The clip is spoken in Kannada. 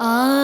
ಆ